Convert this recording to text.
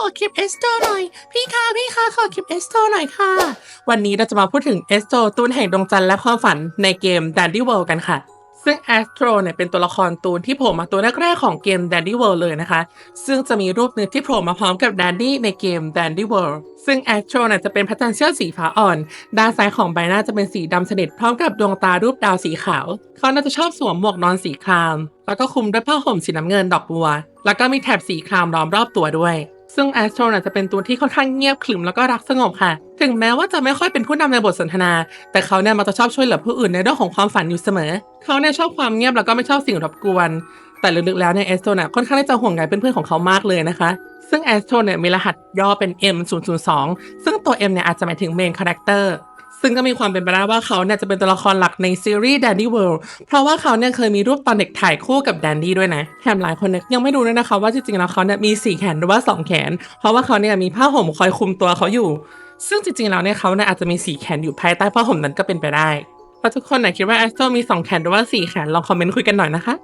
ขอคลิปเอสโตหน่อย พี่คะพี่คะขอคลิปเอสโตหน่อยค่ะ วันนี้เราจะมาพูดถึงเอสโตตูนแห่งดวงจันทร์และความฝันในเกม Dandy World กันค่ะ ซึ่งแอสโตรเนี่ยเป็นตัวละครตูนที่โผล่มาตัวแรกๆของเกม Dandy World เลยนะคะ ซึ่งจะมีรูปนึงที่โผล่มาพร้อมกับ Dandy ในเกม Dandy World ซึ่งแอสโตรเนี่ยจะเป็นพระจันทร์เชือกสีฟ้าอ่อน ด้านซ้ายของใบหน้าจะเป็นสีดำสนิทพร้อมกับดวงตารูปดาวสีขาว เขาน่าจะชอบสวมหมวกนอนสีคราม แล้วก็คลุมด้วยผ้าห่มสีน้ำเงินดอกบัว แล้วก็มีแถบสีครามล้อมรอบตัวด้วย ซึ่งแอสโตรน่ะจะเป็นตัวที่ค่อนข้างเงียบขรึมแล้วก็รักสงบค่ะ ถึงแม้ว่าจะไม่ค่อยเป็นผู้นำในบทสนทนา แต่เขาเนี่ยมักจะชอบช่วยเหลือผู้อื่นในเรื่องของความฝันอยู่เสมอ เขาเนี่ยชอบความเงียบแล้วก็ไม่ชอบสิ่งรบกวน แต่ลึกๆแล้วเนี่ยแอสโตรน่ะค่อนข้างที่จะห่วงใยเพื่อนๆของเขามากเลยนะคะ ซึ่งแอสโตรเนี่ยมีรหัสย่อเป็น M002 ซึ่งตัว M เนี่ยอาจจะหมายถึงเมนคาแรคเตอร์ซึ่งก็มีความเป็นไปได้ว่าเขาเนี่ยจะเป็นตัวละครหลักในซีรีส์ Dandy World เพราะว่าเขาเนี่ยเคยมีรูปตอนเด็กถ่ายคู่กับแดนดี้ด้วยนะ แถมหลายคนเนี่ยยังไม่รู้ด้วยนะคะว่าจริงๆแล้วเขาเนี่ยมีสี่แขนหรือว่าสองแขน เพราะว่าเขาเนี่ยมีผ้าห่มคอยคุมตัวเขาอยู่ ซึ่งจริงๆแล้วเนี่ยเขาเนี่ยอาจจะมีสี่แขนอยู่ภายใต้ผ้าห่มนั้นก็เป็นไปได้แล้วทุกคนเนี่ยคิดว่าแอสโตมีสองแขนหรือว่าสี่แขนลองคอมเมนต์คุยกันหน่อยนะคะ